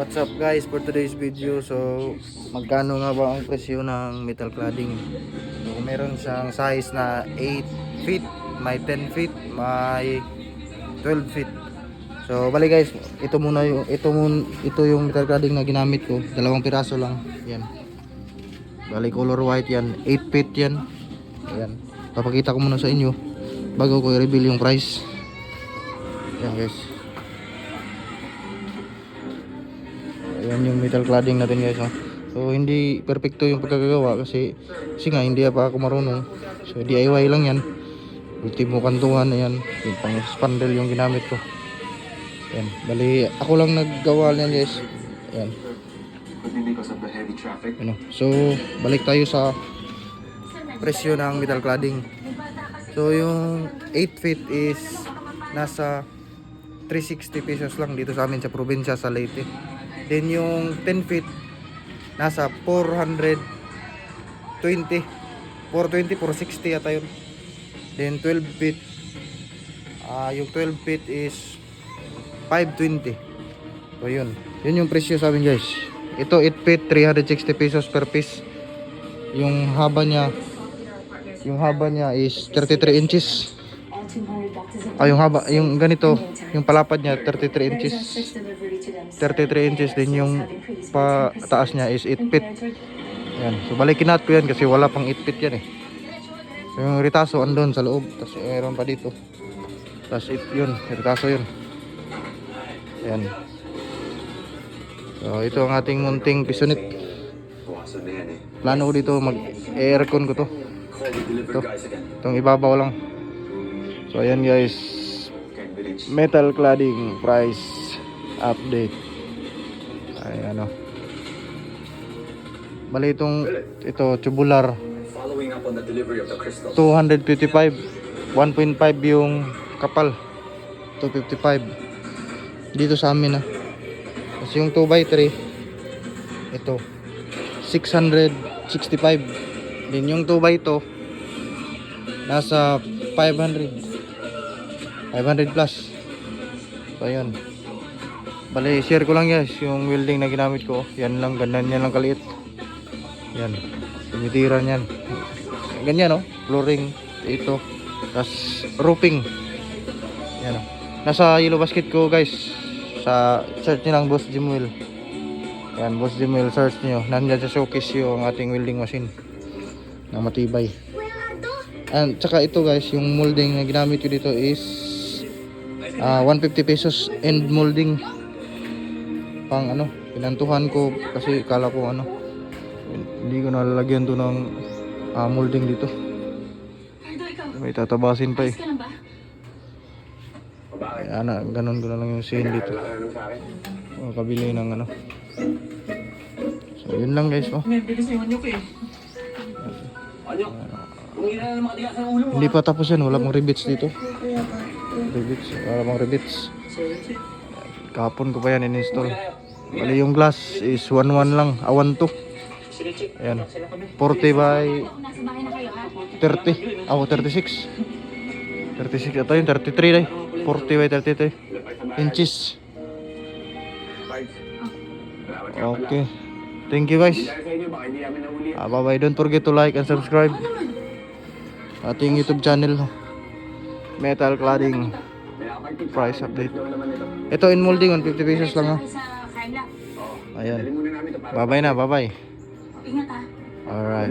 What's up guys for today's video? So magkano nga ba ang presyo ng metal cladding? So meron siyang size na 8 feet May 10 feet May 12 feet. So bali guys Ito muna yung Ito, mun, ito yung metal cladding na ginamit ko. Dalawang piraso lang Yan. Bali color white yan 8 feet yan. Ayan. Papakita ko muna sa inyo Bago ko i-reveal yung price. Yan guys Ayan yung metal cladding natin guys. Oh. So hindi perfecto yung pagkagagawa kasi kasi nga hindi pa ako marunong. So DIY lang yan. Ultimo kantuhan ayan. Yung pang spandrel yung ginamit ko. Ayan. Bali ako lang naggawa niyan guys. Ayan. Ano. So balik tayo sa presyo ng metal cladding. So yung 8 feet is nasa 360 pesos lang dito sa amin sa probinsya sa Leyte. Then yung 10 feet nasa 420 420 460 yata yun. Then 12 feet ah yung 12 feet is 520. So yun. Yun yung presyo sa amin guys. Ito 8 feet 360 pesos per piece. Yung haba niya yung haba niya is 33 inches. Ah, yung haba, yung ganito, yung palapad niya 33 inches. 33 inches din yung pa taas niya is 8 feet. Yan. So balikin natin ko yan kasi wala pang 8 feet yan eh. So yung ritaso andun sa loob, tapos meron pa dito. Tapos it, yun, ritaso yun. Yan. So ito ang ating munting pisonit. Plano ko dito mag aircon ko to. Ito. Itong ibabaw lang. So ayan guys, metal cladding price update. Ay ano. Bali itong ito tubular. Following up on the delivery of the crystals. 255 1.5 yung kapal. 255 dito sa amin ah. Kasi yung 2x3 ito. 665 din yung 2x2 nasa 500 500 plus. So ayun bali share ko lang guys yung welding na ginamit ko. Yan lang ganyan yan lang kaliit. Yan tumitiran yan ganyan no flooring ito tas roofing. Yan o nasa yellow basket ko guys sa search nyo lang boss Jimwell yan boss Jimwell search nyo nandiyan sa showcase yung ating welding machine na matibay. And tsaka ito guys yung molding na ginamit ko dito is ah, 150 pesos end molding pang ano pinantuhan ko kasi kala ko ano hindi ko nalalagyan to ng ah, molding dito may tatabasin pa eh Kaya na, ganun ko na lang yung scene dito. Kabili ng ano. So, yun lang guys, oh. Hindi pa tapos yan, wala pang rivets dito. Rivets, wala pang rivets. Kahapon ko pa yan in-install. Bali yung glass is 1-1 lang, awan to. Ayan, 40 by 30. Ako, 36. 36 ito yun, 33 day. 40 by 33 inches. Okay. Thank you guys. Ah, bye bye. Don't forget to like and subscribe. Ating YouTube channel. Metal cladding price update. Ito in molding 150 pesos lang ha. Ayan. Bye bye na, bye. Ingat ah. Alright.